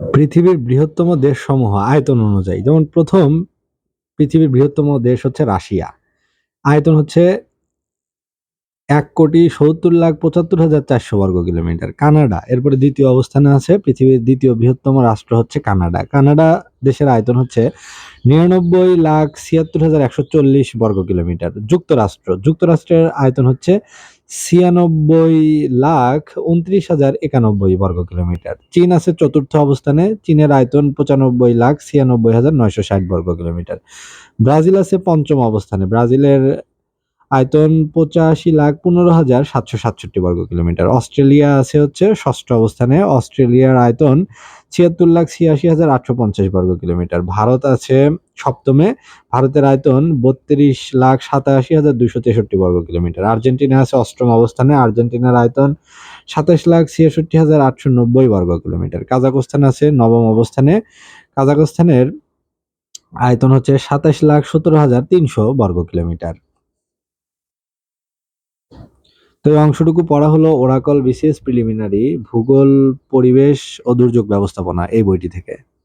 পৃথিবীর বৃহত্তম দেশসমূহ আয়তন অনুযায়ী। যেমন প্রথম পৃথিবীর বৃহত্তম দেশ হচ্ছে রাশিয়া। আয়তন হচ্ছে এক কোটি সত্তর লাখ পঁচাত্তর হাজার চারশো বর্গ কিলোমিটার। কানাডা, এরপরে দ্বিতীয় অবস্থানে আছে পৃথিবীর দ্বিতীয় বৃহত্তম রাষ্ট্র হচ্ছে কানাডা। কানাডা দেশের আয়তন হচ্ছে নিরানব্বই লাখ ছিয়াত্তর হাজার একশো চল্লিশ বর্গ কিলোমিটার। যুক্তরাষ্ট্র, যুক্তরাষ্ট্রের আয়তন হচ্ছে ছিয়ানব্বই লাখ উনত্রিশ হাজার একানব্বই বর্গ কিলোমিটার। চীন আছে চতুর্থ অবস্থানে, চীনের আয়তন পঁচানব্বই লাখ ছিয়ানব্বই হাজার নয়শো ষাট বর্গ কিলোমিটার। ব্রাজিল আছে পঞ্চম অবস্থানে, ব্রাজিলের আয়তন পঁচাশি লাখ পনেরো হাজার সাতশো সাতষট্টি বর্গ কিলোমিটার। অস্ট্রেলিয়া আছে হচ্ছে ষষ্ঠ অবস্থানে। অস্ট্রেলিয়ার আয়তন ছিয়াত্তর লাখ ছিয়াশি হাজার আটশো পঞ্চাশ বর্গ কিলোমিটার। ভারত আছে সপ্তমে। ভারতের আয়তন বত্রিশ লাখ সাতাশি হাজার দুশো তেষট্টি বর্গ কিলোমিটার। আর্জেন্টিনা আছে অষ্টম অবস্থানে। আর্জেন্টিনার আয়তন সাতাশ লাখ ছিয়াষট্টি হাজার আটশো নব্বই বর্গ কিলোমিটার। কাজাকস্তান আছে নবম অবস্থানে। কাজাকস্তানের আয়তন হচ্ছে সাতাশ লাখ সতেরো হাজার তিনশো বর্গ কিলোমিটার। তো এই অংশটুকু পড়া হলো ওরাকল বিশেষ প্রিলিমিনারি, ভূগোল, পরিবেশ ও দুর্যোগ ব্যবস্থাপনা এই বইটি থেকে।